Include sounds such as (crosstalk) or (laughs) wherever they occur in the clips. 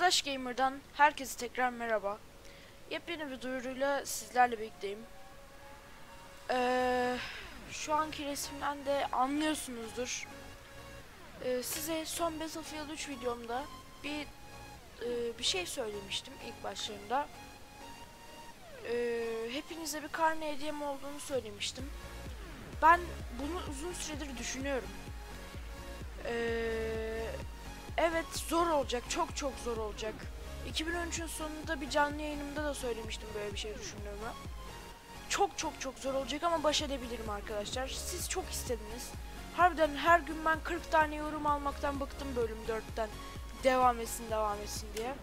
Slash Gamer'dan herkese tekrar merhaba. Yepyeni bir duyuruyla sizlerle birlikteyim. Ee, şu anki resimden de anlıyorsunuzdur. Ee, size son Battlefield 3 videomda bir e, bir şey söylemiştim ilk başlarında. Ee, hepinize bir karne hediyem olduğunu söylemiştim. Ben bunu uzun süredir düşünüyorum. Zor olacak, çok çok zor olacak. 2013'ün sonunda bir canlı yayınımda da söylemiştim böyle bir şey düşündüğümü. Çok çok çok zor olacak ama baş edebilirim arkadaşlar. Siz çok istediniz. Harbiden her gün ben 40 tane yorum almaktan bıktım bölüm 4'ten. Devam etsin devam etsin diye.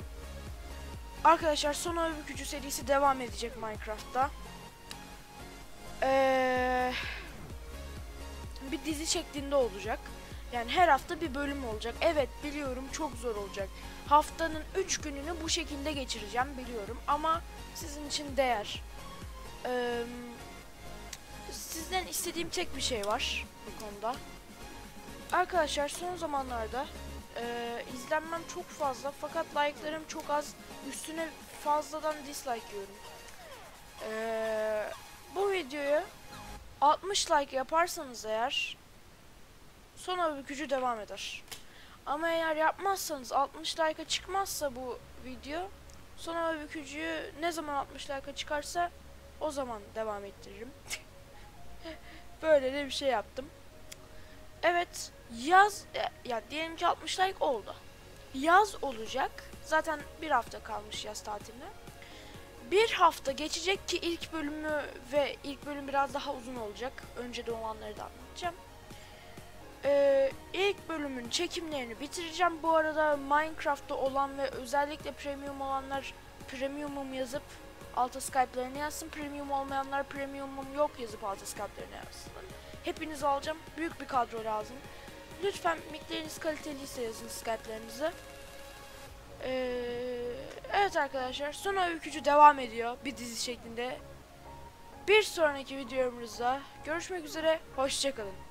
Arkadaşlar son öykücü serisi devam edecek Minecraft'ta. Eee bir dizi şeklinde olacak. Yani her hafta bir bölüm olacak. Evet biliyorum çok zor olacak. Haftanın 3 gününü bu şekilde geçireceğim biliyorum ama sizin için değer. Ee, sizden istediğim tek bir şey var bu konuda. Arkadaşlar son zamanlarda e, izlenmem çok fazla fakat like'larım çok az. Üstüne fazladan dislike yiyorum. Ee, bu videoyu 60 like yaparsanız eğer son öykücü devam eder. Ama eğer yapmazsanız 60 like'a çıkmazsa bu video son öykücüyü ne zaman 60 like'a çıkarsa o zaman devam ettiririm. (laughs) Böyle de bir şey yaptım. Evet yaz ya, ya diyelim ki 60 like oldu. Yaz olacak. Zaten bir hafta kalmış yaz tatiline. Bir hafta geçecek ki ilk bölümü ve ilk bölüm biraz daha uzun olacak. Önceden olanları da anlatacağım. Ee, ilk bölümün çekimlerini bitireceğim. Bu arada Minecraft'ta olan ve özellikle premium olanlar premiumum yazıp alta Skype'larını yazsın. Premium olmayanlar premiumum yok yazıp alta Skype'larını yazsın. Hepinizi alacağım. Büyük bir kadro lazım. Lütfen mikleriniz kaliteliyse yazın Skype'larınızı. Ee, evet arkadaşlar son öykücü devam ediyor bir dizi şeklinde. Bir sonraki videomuzda görüşmek üzere. Hoşçakalın.